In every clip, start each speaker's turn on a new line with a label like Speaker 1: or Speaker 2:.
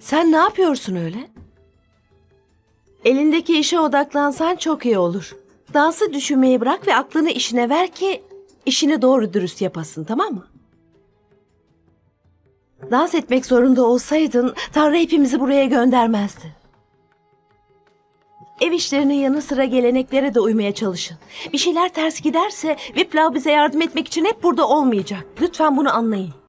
Speaker 1: Sen ne yapıyorsun öyle? Elindeki işe odaklansan çok iyi olur. Dansı düşünmeyi bırak ve aklını işine ver ki işini doğru dürüst yapasın tamam mı? Dans etmek zorunda olsaydın Tanrı hepimizi buraya göndermezdi. Ev işlerinin yanı sıra geleneklere de uymaya çalışın. Bir şeyler ters giderse Viplav bize yardım etmek için hep burada olmayacak. Lütfen bunu anlayın.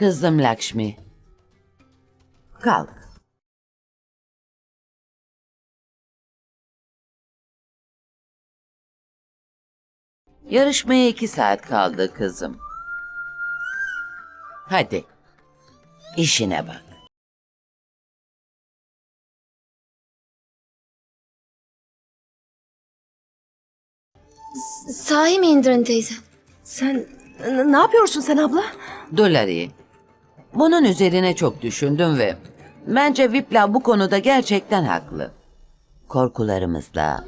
Speaker 2: Kızım Lakşmi. Kalk. Yarışmaya iki saat kaldı kızım. Hadi. işine bak.
Speaker 3: Sahi mi Indran teyze?
Speaker 1: Sen n- ne yapıyorsun sen abla?
Speaker 2: Dolari. Bunun üzerine çok düşündüm ve bence Vipla bu konuda gerçekten haklı. Korkularımızla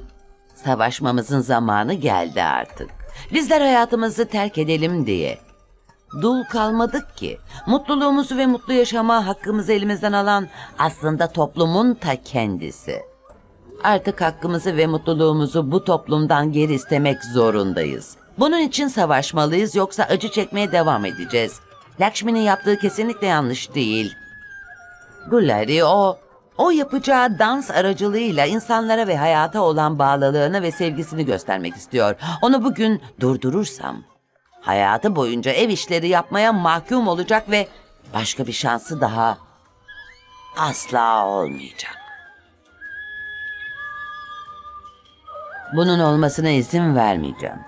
Speaker 2: savaşmamızın zamanı geldi artık. Bizler hayatımızı terk edelim diye dul kalmadık ki. Mutluluğumuzu ve mutlu yaşama hakkımızı elimizden alan aslında toplumun ta kendisi. Artık hakkımızı ve mutluluğumuzu bu toplumdan geri istemek zorundayız. Bunun için savaşmalıyız yoksa acı çekmeye devam edeceğiz. Lakshmi'nin yaptığı kesinlikle yanlış değil. Gulari o, o yapacağı dans aracılığıyla insanlara ve hayata olan bağlılığını ve sevgisini göstermek istiyor. Onu bugün durdurursam hayatı boyunca ev işleri yapmaya mahkum olacak ve başka bir şansı daha asla olmayacak. Bunun olmasına izin vermeyeceğim.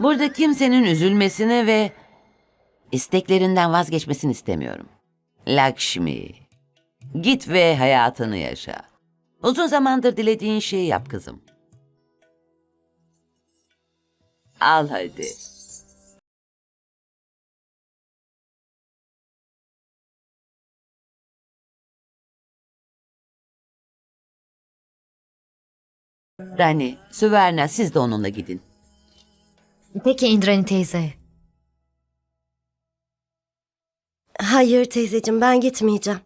Speaker 2: Burada kimsenin üzülmesini ve isteklerinden vazgeçmesini istemiyorum. Lakshmi, git ve hayatını yaşa. Uzun zamandır dilediğin şeyi yap kızım. Al hadi. Rani, Süverna siz de onunla gidin.
Speaker 3: Peki Indrani teyze.
Speaker 4: Hayır teyzeciğim ben gitmeyeceğim.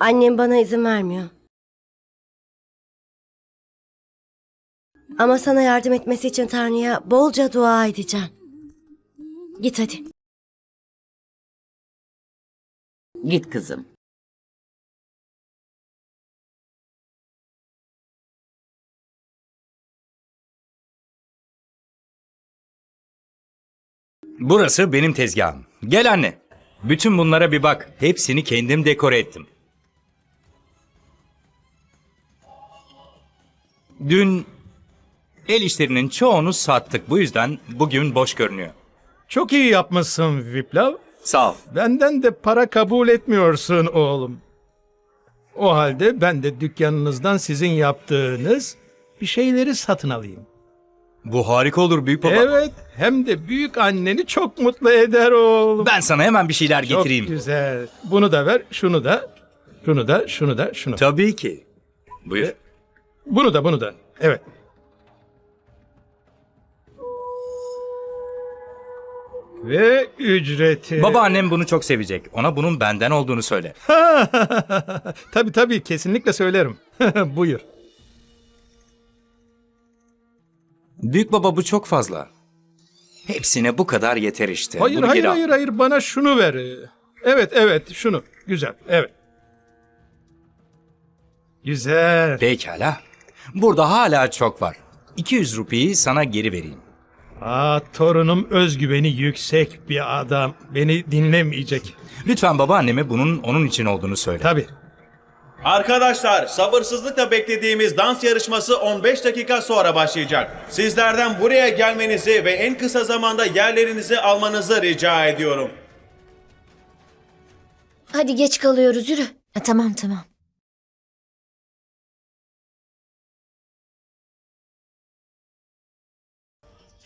Speaker 4: Annem bana izin vermiyor. Ama sana yardım etmesi için Tanrı'ya bolca dua edeceğim. Git hadi.
Speaker 2: Git kızım.
Speaker 5: Burası benim tezgahım. Gel anne. Bütün bunlara bir bak. Hepsini kendim dekore ettim. Dün el işlerinin çoğunu sattık. Bu yüzden bugün boş görünüyor.
Speaker 6: Çok iyi yapmışsın Viplav.
Speaker 5: Sağ ol.
Speaker 6: Benden de para kabul etmiyorsun oğlum. O halde ben de dükkanınızdan sizin yaptığınız bir şeyleri satın alayım.
Speaker 5: Bu harika olur büyük baba.
Speaker 6: Evet, hem de büyük anneni çok mutlu eder oğlum.
Speaker 5: Ben sana hemen bir şeyler
Speaker 6: çok
Speaker 5: getireyim.
Speaker 6: güzel. Bunu da ver, şunu da, şunu da, şunu da, şunu.
Speaker 5: Tabii ki. Buyur.
Speaker 6: Bunu da, bunu da. Evet. Ve ücreti.
Speaker 5: Babaannem bunu çok sevecek. Ona bunun benden olduğunu söyle.
Speaker 6: tabii tabii kesinlikle söylerim. Buyur.
Speaker 5: Büyük baba bu çok fazla. Hepsine bu kadar yeter işte.
Speaker 6: Hayır
Speaker 5: Bunu
Speaker 6: hayır
Speaker 5: geri al.
Speaker 6: hayır hayır bana şunu ver. Evet evet şunu. Güzel evet. Güzel.
Speaker 5: Pekala. Burada hala çok var. 200 rupiyi sana geri vereyim.
Speaker 6: Aa torunum özgüveni yüksek bir adam. Beni dinlemeyecek.
Speaker 5: Lütfen babaanneme bunun onun için olduğunu söyle.
Speaker 6: Tabii.
Speaker 7: Arkadaşlar sabırsızlıkla beklediğimiz dans yarışması 15 dakika sonra başlayacak. Sizlerden buraya gelmenizi ve en kısa zamanda yerlerinizi almanızı rica ediyorum.
Speaker 3: Hadi geç kalıyoruz yürü. Ha, tamam tamam.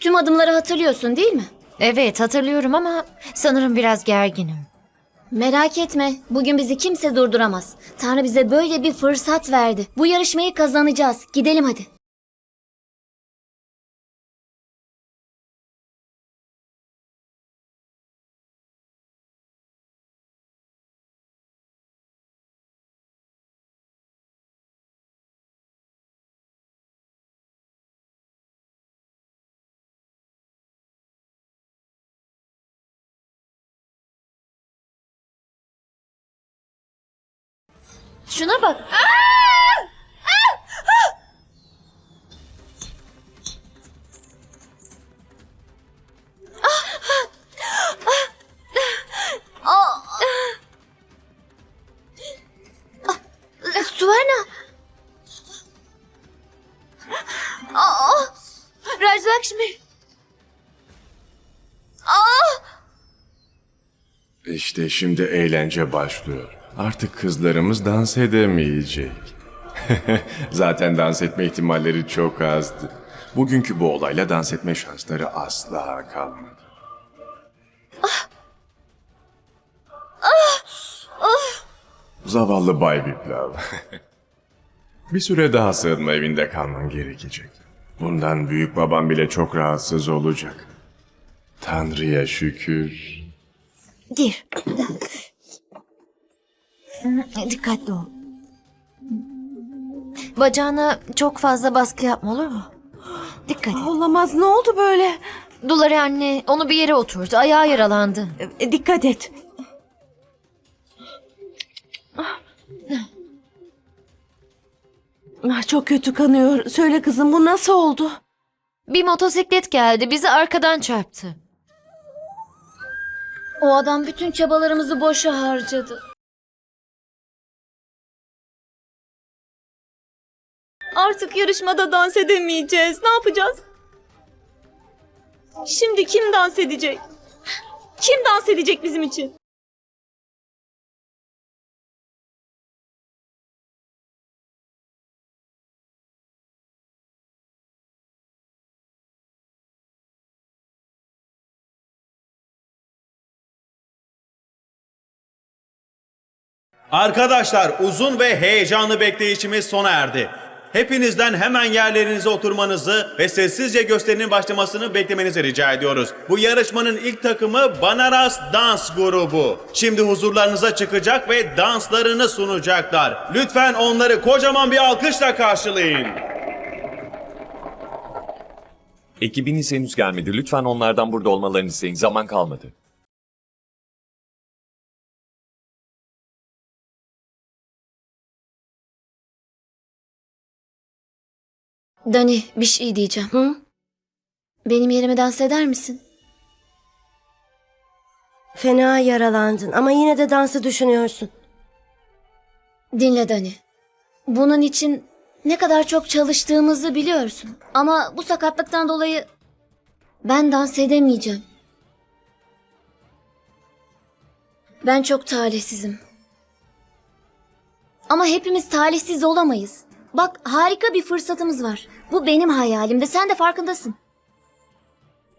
Speaker 3: Tüm adımları hatırlıyorsun değil mi? Evet hatırlıyorum ama sanırım biraz gerginim. Merak etme. Bugün bizi kimse durduramaz. Tanrı bize böyle bir fırsat verdi. Bu yarışmayı kazanacağız. Gidelim hadi. Şuna bak. Suvarna. Rajlakshmi.
Speaker 8: İşte şimdi eğlence başlıyor. Artık kızlarımız dans edemeyecek. Zaten dans etme ihtimalleri çok azdı. Bugünkü bu olayla dans etme şansları asla kalmadı. Zavallı Bay Viplav. Bir süre daha sığınma evinde kalman gerekecek. Bundan büyük babam bile çok rahatsız olacak. Tanrı'ya şükür.
Speaker 3: Gir. Dikkatli ol. Bacağına çok fazla baskı yapma olur mu? Dikkat et.
Speaker 1: Olamaz ne oldu böyle?
Speaker 3: Dulari anne onu bir yere oturdu. Ayağı yaralandı.
Speaker 1: E, dikkat et. Ah, çok kötü kanıyor. Söyle kızım bu nasıl oldu?
Speaker 3: Bir motosiklet geldi. Bizi arkadan çarptı. O adam bütün çabalarımızı boşa harcadı.
Speaker 9: Artık yarışmada dans edemeyeceğiz. Ne yapacağız? Şimdi kim dans edecek? Kim dans edecek bizim için?
Speaker 7: Arkadaşlar uzun ve heyecanlı bekleyişimiz sona erdi. Hepinizden hemen yerlerinize oturmanızı ve sessizce gösterinin başlamasını beklemenizi rica ediyoruz. Bu yarışmanın ilk takımı Banaras Dans Grubu. Şimdi huzurlarınıza çıkacak ve danslarını sunacaklar. Lütfen onları kocaman bir alkışla karşılayın.
Speaker 10: Ekibiniz henüz gelmedi. Lütfen onlardan burada olmalarını isteyin. Zaman kalmadı.
Speaker 3: Dani bir şey diyeceğim. Hı? Benim yerime dans eder misin?
Speaker 4: Fena yaralandın ama yine de dansı düşünüyorsun.
Speaker 3: Dinle Dani. Bunun için ne kadar çok çalıştığımızı biliyorsun. Ama bu sakatlıktan dolayı ben dans edemeyeceğim. Ben çok talihsizim. Ama hepimiz talihsiz olamayız. Bak harika bir fırsatımız var. Bu benim hayalimde. Sen de farkındasın.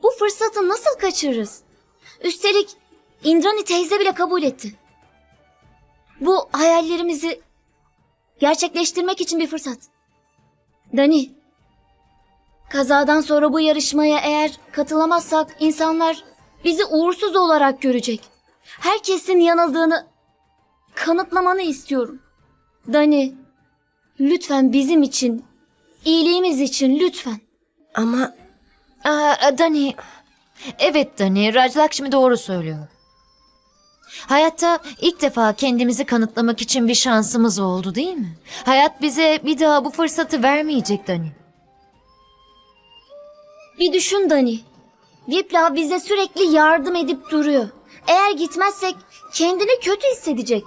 Speaker 3: Bu fırsatı nasıl kaçırırız? Üstelik Indrani teyze bile kabul etti. Bu hayallerimizi gerçekleştirmek için bir fırsat. Dani, kazadan sonra bu yarışmaya eğer katılamazsak insanlar bizi uğursuz olarak görecek. Herkesin yanıldığını kanıtlamanı istiyorum. Dani, lütfen bizim için, iyiliğimiz için lütfen.
Speaker 4: Ama
Speaker 3: Aa, Dani, evet Dani, Rajlakshmi doğru söylüyor. Hayatta ilk defa kendimizi kanıtlamak için bir şansımız oldu değil mi? Hayat bize bir daha bu fırsatı vermeyecek Dani. Bir düşün Dani. Vipla bize sürekli yardım edip duruyor. Eğer gitmezsek kendini kötü hissedecek.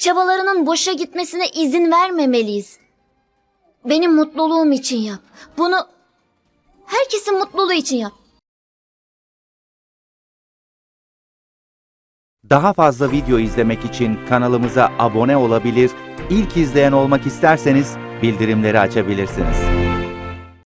Speaker 3: Çabalarının boşa gitmesine izin vermemeliyiz. Benim mutluluğum için yap. Bunu herkesin mutluluğu için yap.
Speaker 11: Daha fazla video izlemek için kanalımıza abone olabilir, ilk izleyen olmak isterseniz bildirimleri açabilirsiniz.